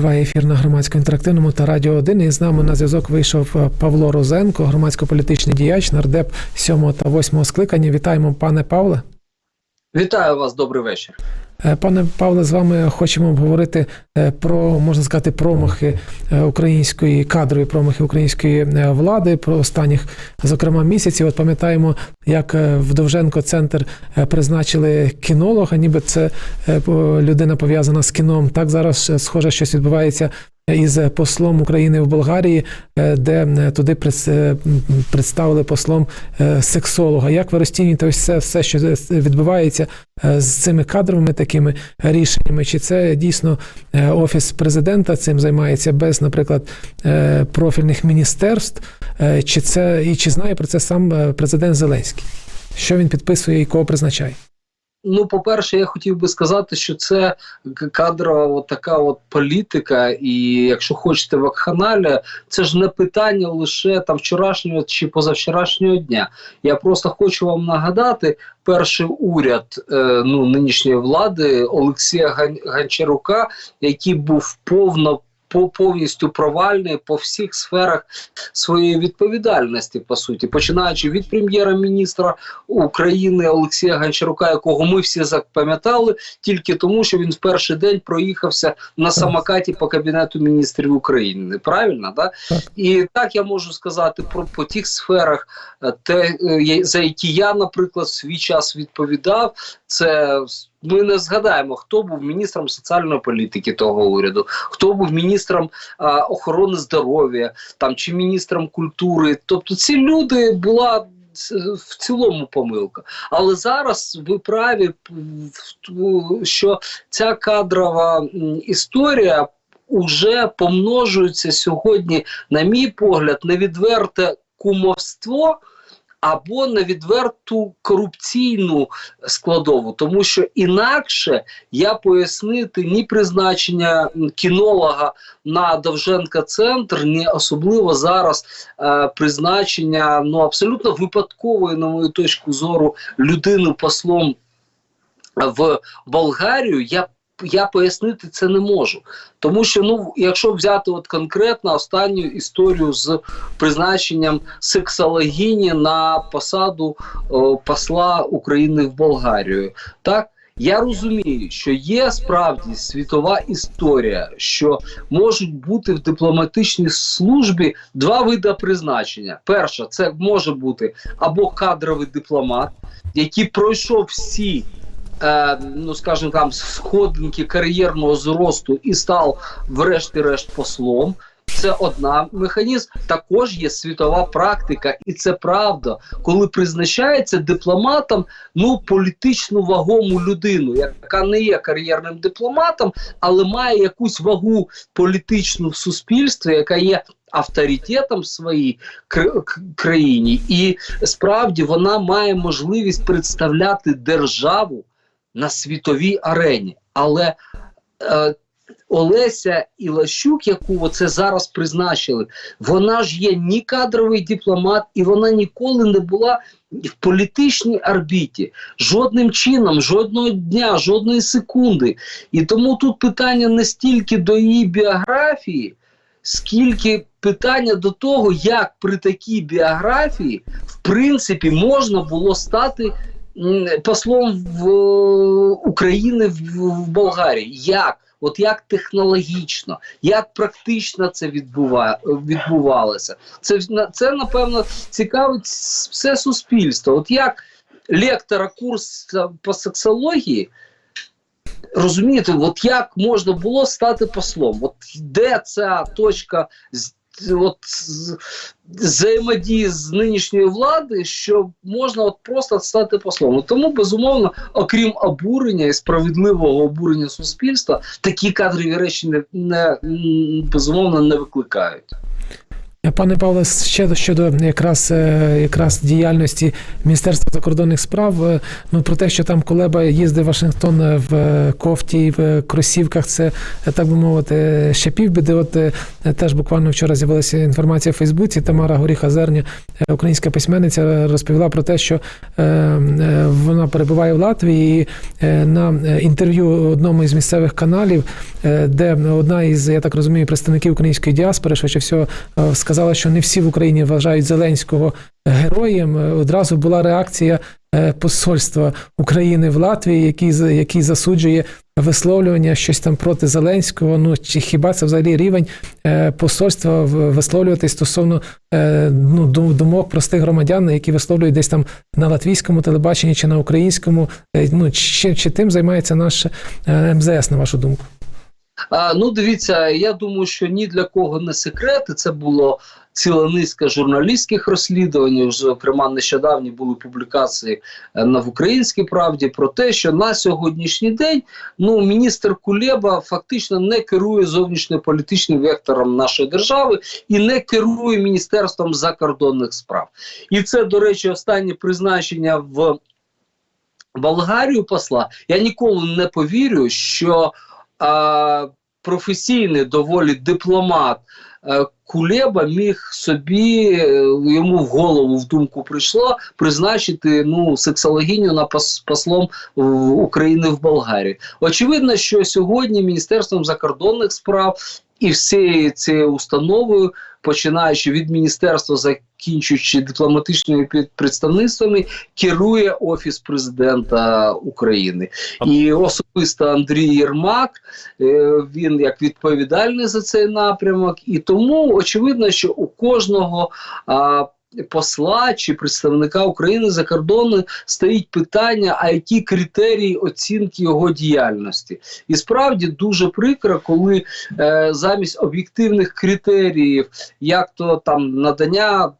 Триває ефір на громадському інтерактивному та радіо 1. І з нами на зв'язок вийшов е, Павло Розенко, громадсько-політичний діяч, нардеп 7 та 8 скликання. Вітаємо, пане Павле. Вітаю вас, добрий вечір. Е, Пане Павле, з вами хочемо обговорити е, про можна сказати промахи е, української кадрові промахи української влади про останніх, зокрема, місяців. От пам'ятаємо, як в Довженко центр призначили кінолога, ніби це людина пов'язана з кіном. Так зараз схоже, щось відбувається. Із послом України в Болгарії, е, де е, туди е, представили послом е, сексолога. Як ви розцінюєте ось це все, що е, відбувається е, з цими кадровими такими рішеннями? Чи це дійсно е, офіс президента цим займається без, наприклад, е, профільних міністерств? Е, Чи це і чи знає про це сам е, президент Зеленський? Що він підписує і кого призначає? Ну, по-перше, я хотів би сказати, що це кадрова от така от політика, і якщо хочете вакханалія, це ж не питання лише там вчорашнього чи позавчорашнього дня. Я просто хочу вам нагадати, перший уряд е, ну, нинішньої влади Олексія Гончарука, який був повно. По повністю провальний по всіх сферах своєї відповідальності, по суті, починаючи від прем'єра-міністра України Олексія Гончарука, якого ми всі запам'ятали, тільки тому, що він в перший день проїхався на самокаті по кабінету міністрів України. Правильно, да? І так я можу сказати про по тих сферах, е, те, е, за які я, наприклад, свій час відповідав. Це ми не згадаємо, хто був міністром соціальної політики того уряду, хто був міністром а, охорони здоров'я, там чи міністром культури. Тобто ці люди була в цілому помилка. Але зараз ви праві, що ця кадрова історія. Уже помножується сьогодні, на мій погляд, на відверте кумовство або на відверту корупційну складову, тому що інакше я пояснити ні призначення кінолога на Довженка центр, ні особливо зараз е, призначення ну абсолютно випадкової, на мою точку зору, людини послом в Болгарію. Я я пояснити це не можу, тому що ну, якщо взяти от конкретно останню історію з призначенням сексологіні на посаду о, посла України в Болгарію, так я розумію, що є справді світова історія, що можуть бути в дипломатичній службі два види призначення. Перше, це може бути або кадровий дипломат, який пройшов всі. Е, ну, скажімо, там сходинки кар'єрного зросту і став, врешті-решт, послом. Це одна механізм. Також є світова практика, і це правда, коли призначається дипломатом ну політично вагому людину, яка не є кар'єрним дипломатом, але має якусь вагу політичну в суспільстві, яка є авторитетом своїй кр- країні, і справді вона має можливість представляти державу на світовій арені. Але е, Олеся Ілащук, яку це зараз призначили, вона ж є ні кадровий дипломат, і вона ніколи не була в політичній орбіті. Жодним чином, жодного дня, жодної секунди. І тому тут питання не стільки до її біографії, скільки питання до того, як при такій біографії, в принципі, можна було стати послом в е, України в, Болгарії. Як? От як технологічно, як практично це відбува, відбувалося? Це це напевно цікавить все суспільство. От як лектора курсу по сексології. Розумієте, от як можна було стати послом? От де ця точка от, взаємодії з нинішньою владою, що можна от просто стати послом? Ну, Тому, безумовно, окрім обурення і справедливого обурення суспільства, такі кадрові речі не, не безумовно не викликають. Пане Павле, ще щодо якраз е, якраз діяльності Міністерства закордонних справ. е, Ну про те, що там Кулеба їздив Вашингтон е, в кофті в кросівках, це так би мовити, ще півбіди. От теж буквально вчора з'явилася інформація в Фейсбуці. Тамара Горіха Зерня, українська письменниця, розповіла про те, що вона перебуває в Латвії і на інтерв'ю одному із місцевих каналів, де одна із, я так розумію, представників української діаспори, швидше всього, е, сказала, що не всі в Україні вважають Зеленського героєм. Е, Одразу була реакція е, посольства України в Латвії, який, який засуджує висловлювання щось там проти Зеленського. Ну чи хіба це взагалі рівень е, посольства в- висловлюватись стосовно е, ну, думок простих громадян, які висловлюють десь там на латвійському телебаченні чи на українському? Е, Ну чи, чи тим займається наш е, МЗС, на вашу думку? Ну, дивіться, я думаю, що ні для кого не секрет. Це було ціла низка журналістських розслідувань. Зокрема, нещодавні були публікації е, на в українській правді про те, що на сьогоднішній день ну міністр Кулеба фактично не керує зовнішньополітичним вектором нашої держави і не керує міністерством закордонних справ. І це, до речі, останнє призначення в Болгарію посла. Я ніколи не повірю, що професійний доволі дипломат е, Кулеба міг собі е, йому в голову в думку прийшло призначити ну сексологіню на пос, послом в України в Болгарії. Очевидно, що сьогодні Міністерством закордонних справ і всією цією установою, починаючи від міністерства, закінчуючи дипломатичними представництвами, керує офіс президента України. І особисто Андрій Єрмак, е, він як відповідальний за цей напрямок, і тому очевидно, що у кожного посла чи представника України за кордоном стоїть питання, а які критерії оцінки його діяльності. І справді дуже прикро, коли е, замість об'єктивних критеріїв, як то там надання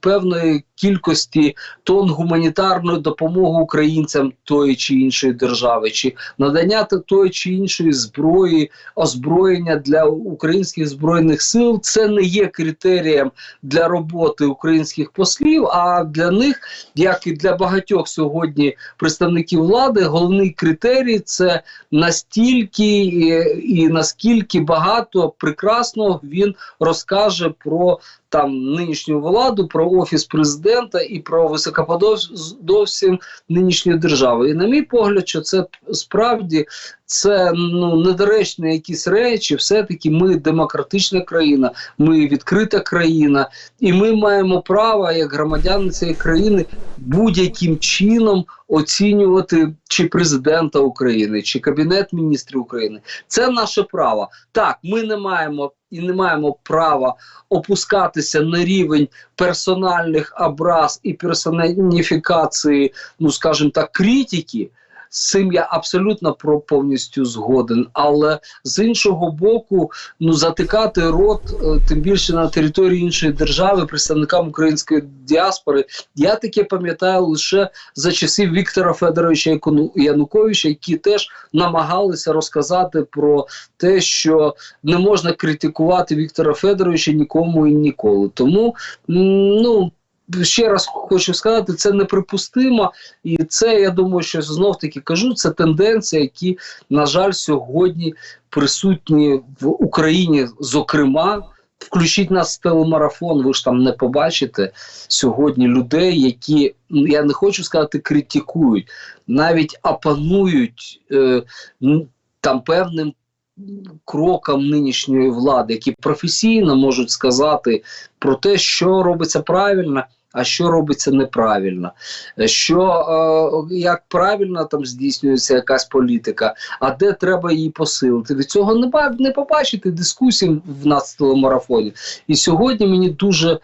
певної кількості тонн гуманітарної допомоги українцям тої чи іншої держави, чи надання тої чи іншої зброї, озброєння для українських збройних сил, це не є критерієм для роботи українських послів. А для них, як і для багатьох сьогодні представників влади, головний критерій це настільки і, і наскільки багато прекрасно він розкаже про там нинішню владу, про офіс президента і про високоподовсім нинішньої держави. І на мій погляд, що це справді це ну недоречні якісь речі. Все таки ми демократична країна, ми відкрита країна, і ми маємо право, як громадяни цієї країни, будь-яким чином оцінювати чи президента України, чи кабінет міністрів України. Це наше право. Так, ми не маємо і не маємо права опускатися на рівень персональних образ і персоніфікації, ну скажімо так, критики. З цим я абсолютно про повністю згоден. Але з іншого боку, ну затикати рот, е, тим більше на території іншої держави, представникам української діаспори, я таке пам'ятаю лише за часів Віктора Федоровича Януковича, які теж намагалися розказати про те, що не можна критикувати Віктора Федоровича нікому і ніколи. Тому ну. Ще раз хочу сказати, це неприпустимо, і це я думаю, що знов таки кажу, це тенденції, які, на жаль, сьогодні присутні в Україні, зокрема. Включіть нас в телемарафон, ви ж там не побачите сьогодні людей, які я не хочу сказати, критикують, навіть опанують е, там певним крокам нинішньої влади, які професійно можуть сказати про те, що робиться правильно, а що робиться неправильно, що е, як правильно там здійснюється якась політика, а де треба її посилити. Від цього не, не побачити дискусій в нас в телемарафоні. І сьогодні мені дуже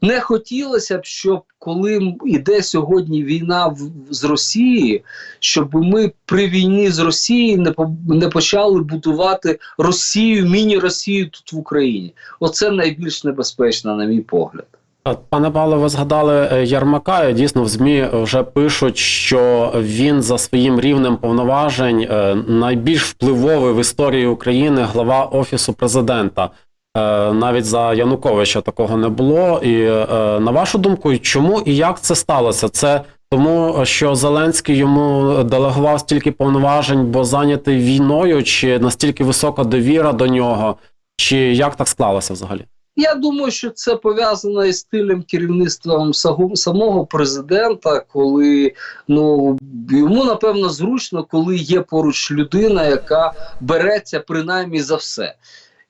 не хотілося б, щоб коли іде сьогодні війна в, з Росії, щоб ми при війні з Росією не, не почали будувати Росію, міні-Росію тут в Україні. Оце найбільш небезпечно, на мій погляд. Пане Павло, ви згадали е, Ярмака. І Дійсно, в ЗМІ вже пишуть, що він за своїм рівнем повноважень е, найбільш впливовий в історії України глава офісу президента. Е, Навіть за Януковича такого не було. І е, на вашу думку, чому і як це сталося? Це тому, що Зеленський йому делегував стільки повноважень, бо зайнятий війною, чи настільки висока довіра до нього, чи як так склалося взагалі? Я думаю, що це пов'язано із стилем керівництва самого президента, коли ну йому напевно зручно, коли є поруч людина, яка береться принаймні за все.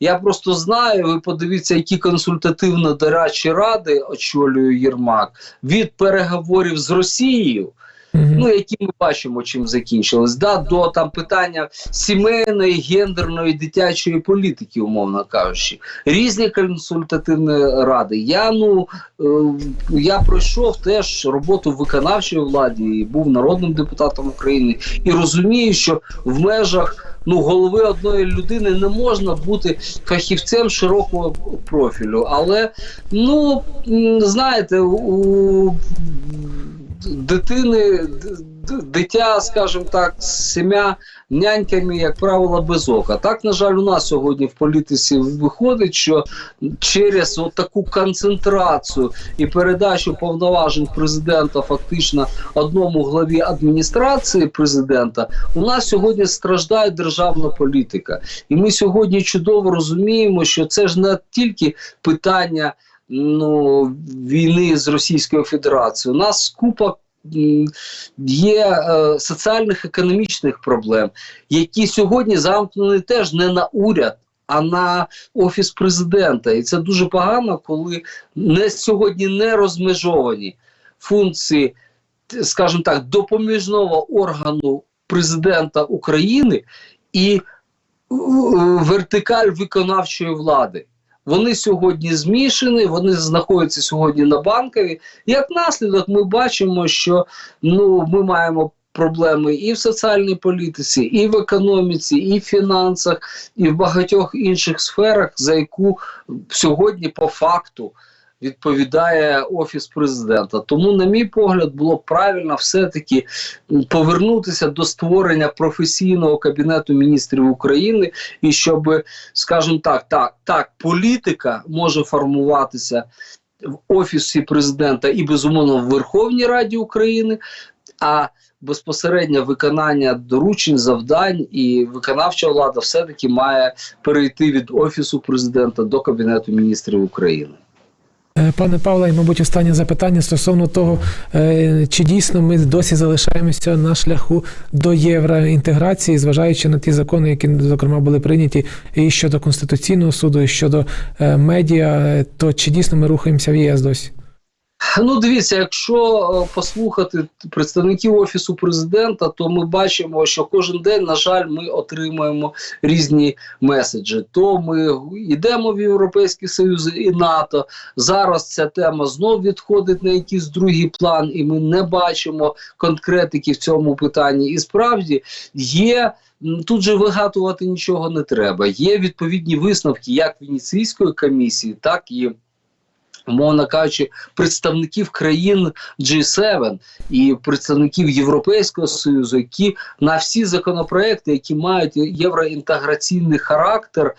Я просто знаю, ви подивіться, які консультативно-дорадчі ради очолює Єрмак від переговорів з Росією. Ну які ми бачимо, чим закінчились, да, до там питання сімейної, гендерної, дитячої політики, умовно кажучи, різні консультативні ради. Я ну е, я пройшов теж роботу в виконавчій владі, і був народним депутатом України і розумію, що в межах. Ну, голови одної людини не можна бути фахівцем широкого профілю. Але, ну, знаєте, у дитини, дитя, скажімо так, сім'я няньками, як правило, без ока. Так, на жаль, у нас сьогодні в політиці виходить, що через таку концентрацію і передачу повноважень президента фактично одному главі адміністрації президента, у нас сьогодні страждає державна політика. І ми сьогодні чудово розуміємо, що це ж не тільки питання ну, війни з Російською Федерацією. У нас купа є е, соціальних економічних проблем, які сьогодні замкнені теж не на уряд. А на офіс президента, і це дуже погано, коли не сьогодні не розмежовані функції, скажімо так, допоміжного органу президента України і е, вертикаль виконавчої влади. Вони сьогодні змішані, вони знаходяться сьогодні на банкові. Як наслідок, ми бачимо, що ну, ми маємо проблеми і в соціальній політиці, і в економіці, і в фінансах, і в багатьох інших сферах, за яку сьогодні по факту відповідає офіс президента. Тому, на мій погляд, було правильно все-таки повернутися до створення професійного кабінету міністрів України, і щоб, скажімо так, так, так, політика може формуватися в офісі президента і безумовно в Верховній Раді України. А безпосереднє виконання доручень, завдань і виконавча влада все-таки має перейти від офісу президента до кабінету міністрів України. Е, Пане Павле, і, мабуть, останнє запитання стосовно того, е, чи дійсно ми досі залишаємося на шляху до євроінтеграції, зважаючи на ті закони, які зокрема були прийняті і щодо конституційного суду, і щодо е, медіа, то чи дійсно ми рухаємося в ЄС досі? Ну, дивіться, якщо е, послухати представників офісу президента, то ми бачимо, що кожен день, на жаль, ми отримуємо різні меседжі. То ми йдемо в Європейський Союз і НАТО. Зараз ця тема знов відходить на якийсь другий план, і ми не бачимо конкретики в цьому питанні. І справді є. Тут же вигадувати нічого не треба. Є відповідні висновки як Венеційської комісії, так і умовно кажучи, представників країн G7 і представників Європейського Союзу, які на всі законопроекти, які мають євроінтеграційний характер,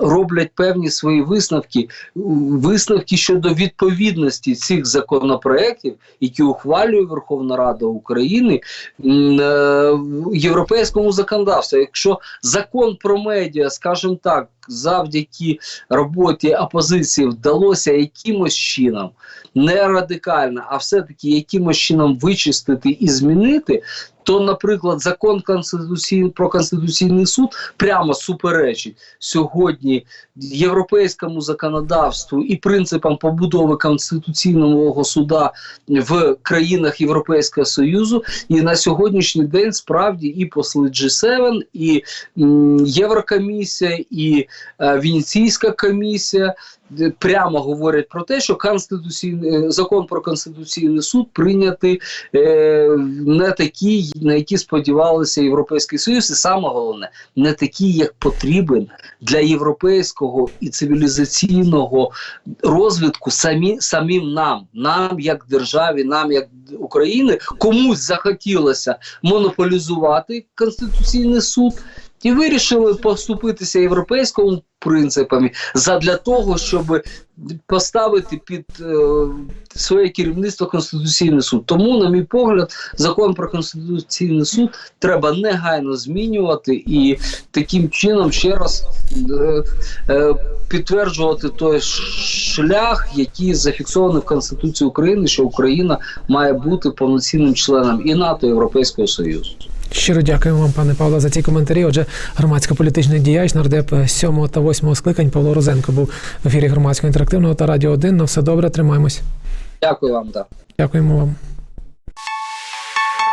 роблять певні свої висновки, висновки щодо відповідності цих законопроектів, які ухвалює Верховна Рада України е, європейському законодавстві. Якщо закон про медіа, скажімо так, завдяки роботі опозиції вдалося якимось чином, не радикально, а все-таки якимось чином вичистити і змінити, то, наприклад, закон конституційний про конституційний суд прямо суперечить сьогодні європейському законодавству і принципам побудови конституційного суда в країнах Європейського Союзу. І на сьогоднішній день справді і посли G7, і м, Єврокомісія, і е, Венеційська комісія прямо говорять про те, що конституційний е, закон про конституційний суд прийнятий е, не такий, на які сподівалися Європейський Союз, і саме головне, не такий, як потрібен для європейського і цивілізаційного розвитку самі, самим нам, нам як державі, нам як України, комусь захотілося монополізувати конституційний суд і вирішили поступитися європейськими принципами задля того, щоб поставити під е, своє керівництво Конституційний суд. Тому, на мій погляд, закон про Конституційний суд треба негайно змінювати і таким чином ще раз е, е, підтверджувати той шлях, який зафіксований в Конституції України, що Україна має бути повноцінним членом і НАТО, і Європейського Союзу. Щиро дякуємо вам, пане Павло, за ці коментарі. Отже, громадсько-політичний діяч нардеп 7 та 8 скликань Павло Розенко був в ефірі громадського інтерактивного та радіо 1. На все добре, тримаємось. Дякую вам. Да. Дякуємо вам.